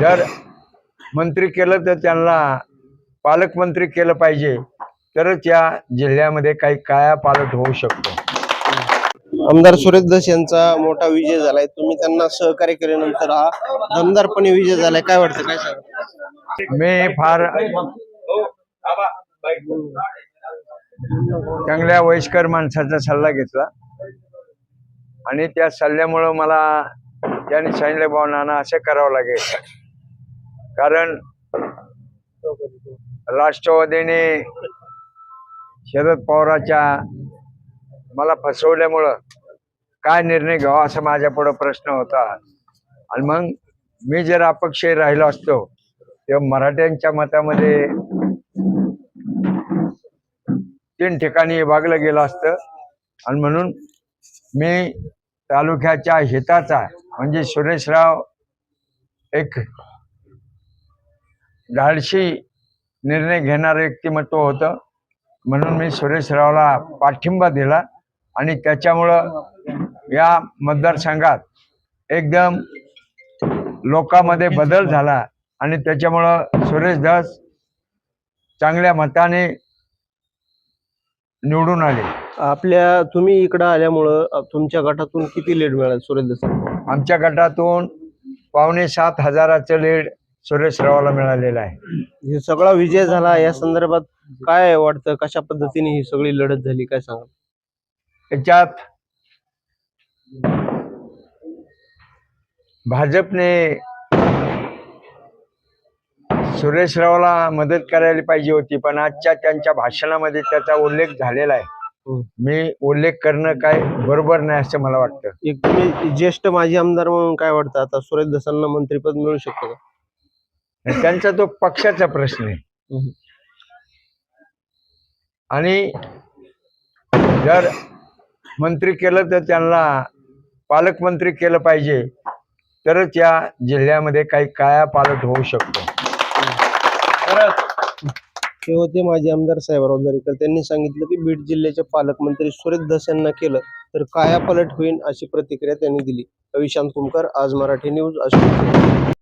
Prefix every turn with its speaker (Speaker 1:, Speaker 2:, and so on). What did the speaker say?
Speaker 1: जर मंत्री केलं तर त्यांना पालकमंत्री केलं पाहिजे. तरच या जिल्ह्यामध्ये काही काया पालट होऊ शकतो.
Speaker 2: आमदार सुरेश दस यांचा मोठा विजय झालाय. तुम्ही त्यांना सहकार्य केल्यानंतर हा दमदारपणे विजय झालाय. काय वाटतं? काय सांग
Speaker 1: मी फार चांगल्या वयस्कर माणसाचा सल्ला घेतला. आणि त्या सल्ल्यामुळं मला त्यांनी सांगितलं भाऊ नाना असं करावं लागेल. कारण राष्ट्रवादीने शरद पवाराच्या मला फसवल्यामुळं काय निर्णय घ्यावा असा माझ्या पुढं प्रश्न होता. आणि मग मी जर अपक्ष राहिलो असतो तेव्हा मराठ्यांच्या मतामध्ये तीन ठिकाणी विभागलं गेलं असतं. आणि म्हणून मी तालुक्याच्या हिताचा म्हणजे सुरेशराव एक धाडशी निर्णय घेणारं व्यक्तिमत्व होतं. म्हणून मी सुरेशरावला पाठिंबा दिला आणि त्याच्यामुळं या मतदारसंघात एकदम लोकांमध्ये बदल झाला आणि त्याच्यामुळं सुरेश दास चांगल्या मताने निवडून आले.
Speaker 2: आपल्या तुम्ही इकडं आल्यामुळं तुमच्या गटातून किती लीड मिळाल सुरेश दस
Speaker 1: आमच्या गटातून पावणे सात हजाराचं लीड सुरेश रावाला मिळालेलं आहे.
Speaker 2: हे सगळा विजय झाला. या संदर्भात काय वाटतं? कशा पद्धतीने ही सगळी लढत झाली? काय सांगा
Speaker 1: त्याच्यात भाजपने सुरेश रावला मदत करायला पाहिजे होती पण आजच्या त्यांच्या भाषणामध्ये त्याचा उल्लेख झालेला आहे.
Speaker 2: हम्म.
Speaker 1: मी उल्लेख करणं काय बरोबर नाही असं मला वाटतं.
Speaker 2: एक तुम्ही ज्येष्ठ माजी आमदार म्हणून काय वाटतं? आता सुरेश दसांना मंत्रीपद मिळू शकतं का?
Speaker 1: आणि त्यांचा तो पक्षाचा प्रश्न आहे. आणि जर मंत्री केलं तर त्यांना पालकमंत्री केलं पाहिजे तरच या जिल्ह्यामध्ये काही काया पालट होऊ शकतो.
Speaker 2: ते होते माजी आमदार साहेबराव दरेकर. त्यांनी सांगितलं की बीड जिल्ह्याचे पालकमंत्री सुरेश धस यांना केलं तर कायापालट होईल अशी प्रतिक्रिया त्यांनी दिली. विशांत कुमकर आज मराठी न्यूज अशोक